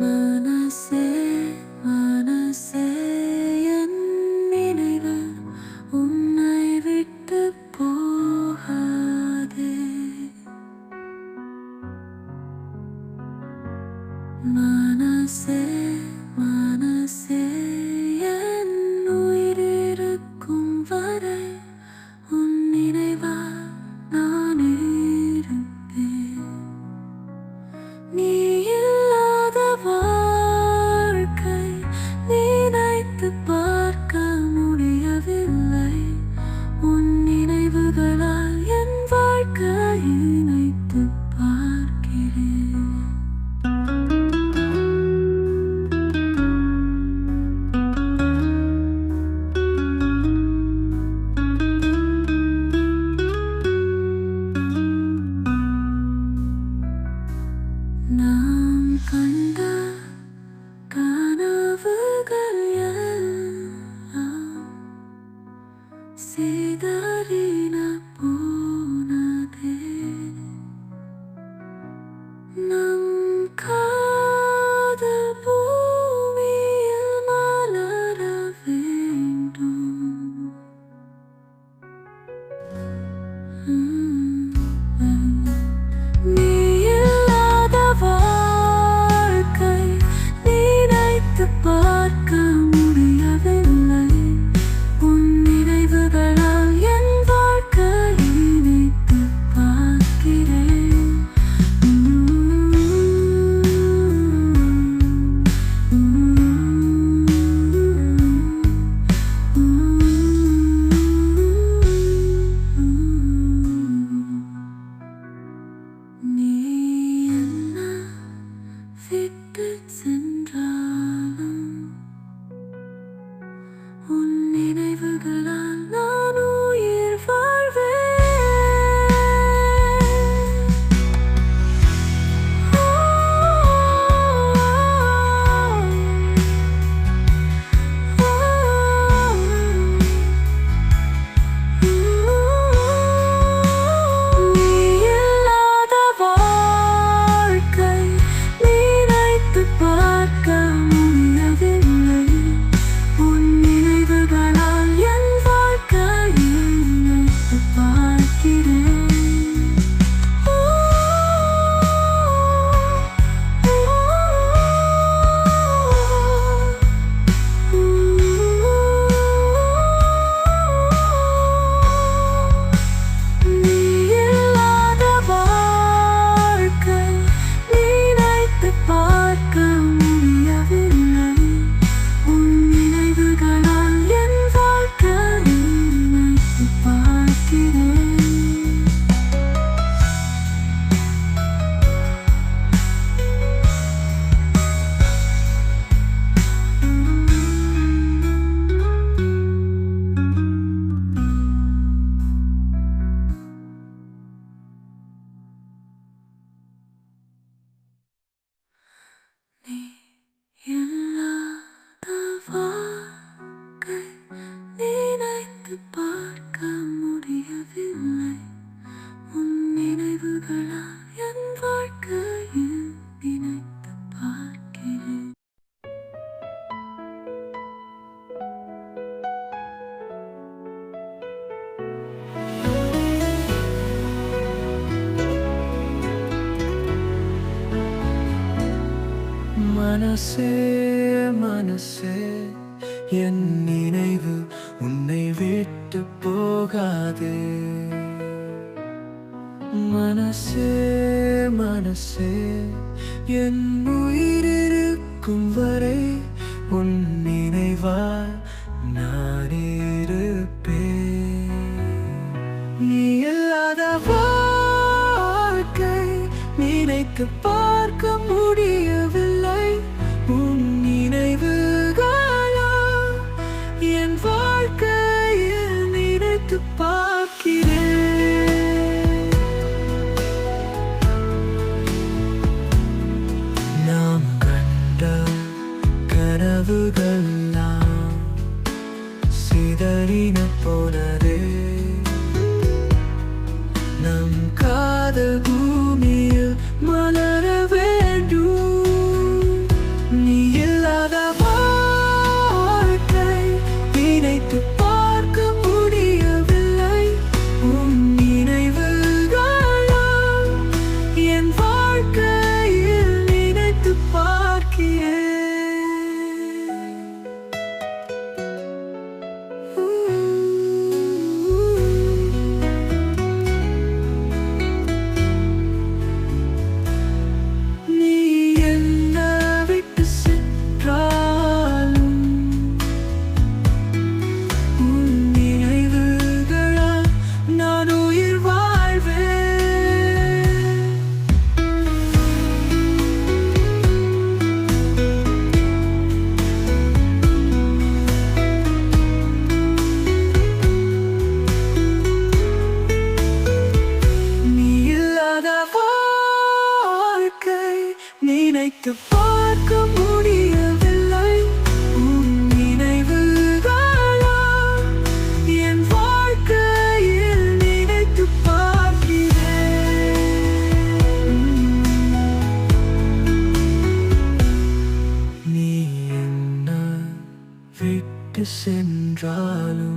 மனசே மனசே என் நினைவு உன்னை விட்டு போகாதே. மனசே நினைத்து பார்க்கிறேன். நாம் கண்ட கனவுகள் எல்லாம் சிதறின மனசே மனசே என் நினைவு உன்னை விட்டு போகாதே. மனசே மனசே என் உயிரிருக்கும் வரை உன் நினைவா நான் இருப்பேன். நீ இல்லாத வாழ்க்கை நினைத்து பார்க்க முடியும். கனவுகள் சிதறின போன பார்க்க முடியவில்லை. உன் நினைவுகளால் என் வாழ்க்கையில் நினைத்து பார்க்கிறேன். நீ என்ன விட்டு சென்றாலும்